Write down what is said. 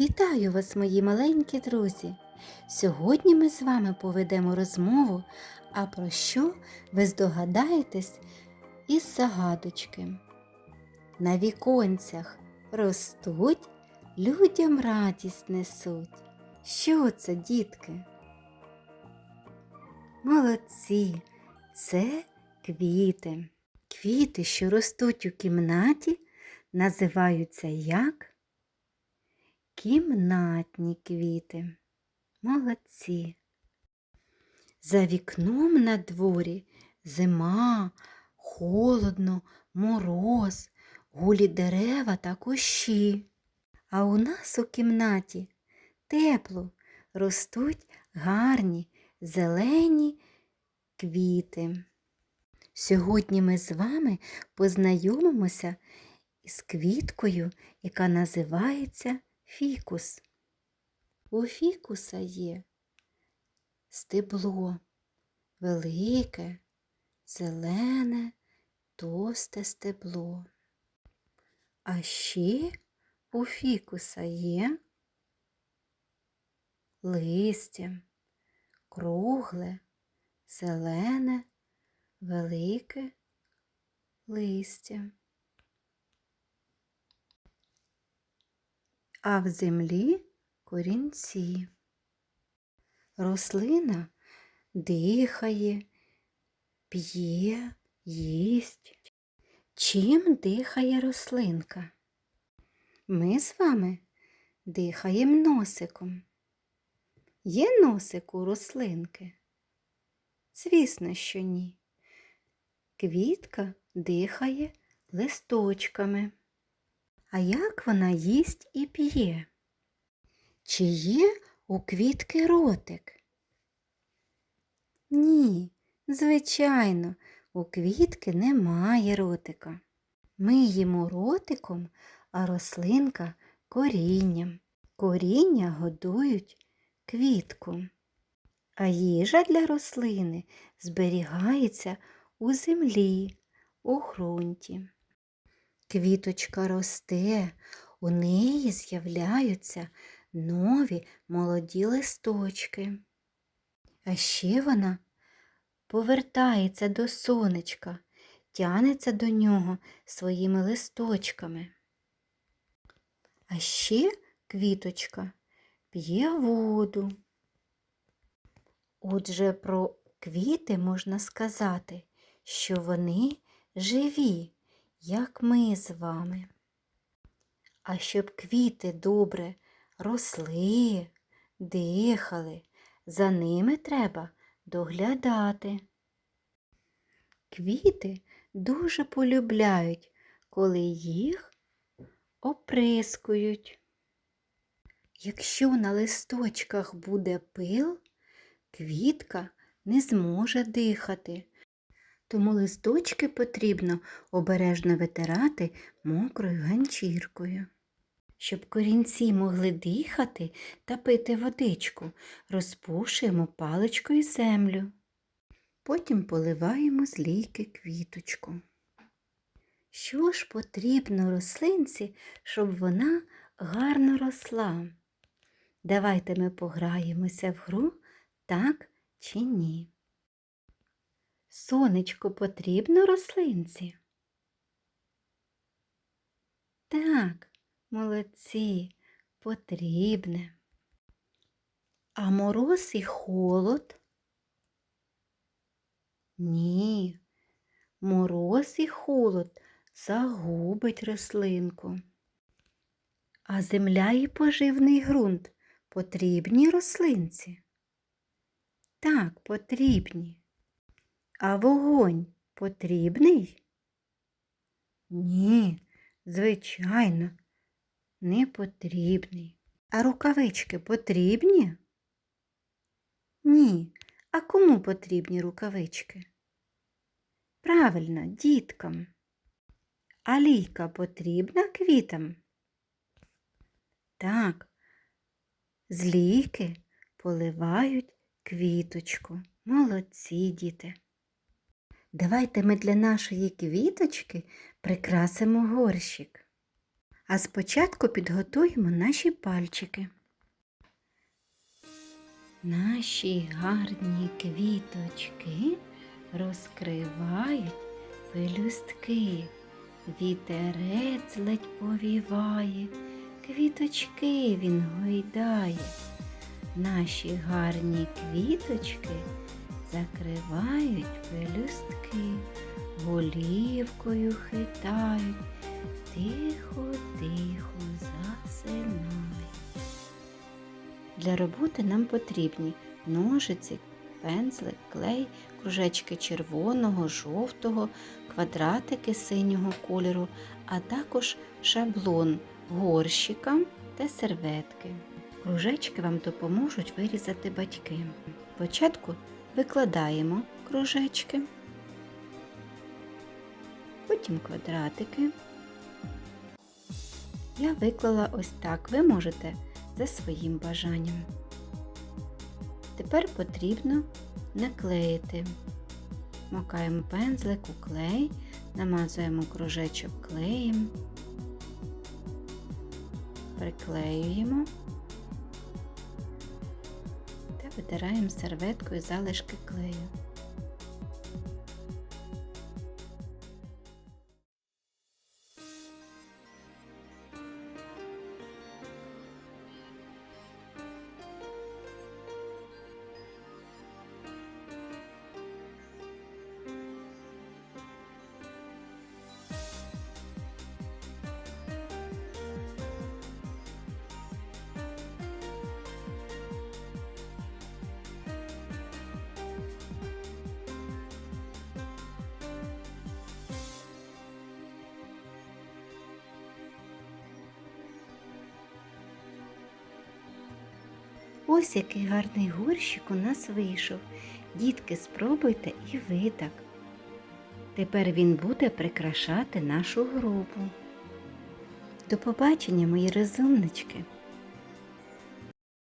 Вітаю вас, мої маленькі друзі! Сьогодні ми з вами поведемо розмову, а про що ви здогадаєтесь із загадочки. На віконцях ростуть, людям радість несуть. Що це, дітки? Молодці, це квіти. Квіти, що ростуть у кімнаті, називаються як? Кімнатні квіти. Молодці. За вікном на дворі зима, холодно, мороз, гулі дерева та кущі. А у нас у кімнаті тепло ростуть гарні зелені квіти. Сьогодні ми з вами познайомимося із квіткою, яка називається фікус. У фікуса є стебло велике, зелене, товсте стебло. А ще у фікуса є листя, кругле, зелене, велике листя. А в землі корінці. Рослина дихає, п'є, їсть. Чим дихає рослинка? Ми з вами дихаємо носиком. Є носик у рослинки? Звісно, що ні. Квітка дихає листочками. А як вона їсть і п'є? Чи є у квітки ротик? Ні, звичайно, у квітки немає ротика. Ми їмо ротиком, а рослинка корінням. Коріння годують квітку. А їжа для рослини зберігається у землі, у ґрунті. Квіточка росте, у неї з'являються нові молоді листочки. А ще вона повертається до сонечка, тянеться до нього своїми листочками. А ще квіточка п'є воду. Отже, про квіти можна сказати, що вони живі як ми з вами. А щоб квіти добре росли, дихали, за ними треба доглядати. Квіти дуже полюбляють, коли їх оприскують. Якщо на листочках буде пил, квітка не зможе дихати, тому листочки потрібно обережно витирати мокрою ганчіркою. Щоб корінці могли дихати та пити водичку, розпушуємо паличкою землю. Потім поливаємо з лійки квіточку. Що ж потрібно рослинці, щоб вона гарно росла? Давайте ми пограємося в гру так чи ні. Сонечко потрібно рослинці? Так, молодці, потрібне. А мороз і холод? Ні, мороз і холод загубить рослинку. А земля і поживний ґрунт потрібні рослинці? Так, потрібні. А вогонь потрібний? Ні, звичайно, не потрібний. А рукавички потрібні? Ні. А кому потрібні рукавички? Правильно, діткам. А лійка потрібна квітам? Так, з лійки поливають квіточку. Молодці діти. Давайте ми для нашої квіточки прикрасимо горщик. А спочатку підготуємо наші пальчики. Наші гарні квіточки розкривають пелюстки. Вітерець ледь повіває, квіточки він гойдає. Наші гарні квіточки закривають пелюстки, голівкою хитають, тихо-тихо засинають. Для роботи нам потрібні ножиці, пензлик, клей, кружечки червоного, жовтого, квадратики синього кольору, а також шаблон горщикам та серветки. Кружечки вам допоможуть вирізати батьки. Спочатку викладаємо кружечки, потім квадратики. Я виклала ось так. Ви можете за своїм бажанням. Тепер потрібно наклеїти. Макаємо пензлик у клей, намазуємо кружечок клеєм, приклеюємо витираємо серветкою залишки клею. Ось який гарний горщик у нас вийшов. Дітки, спробуйте і ви так. Тепер він буде прикрашати нашу групу. До побачення, мої розумнички!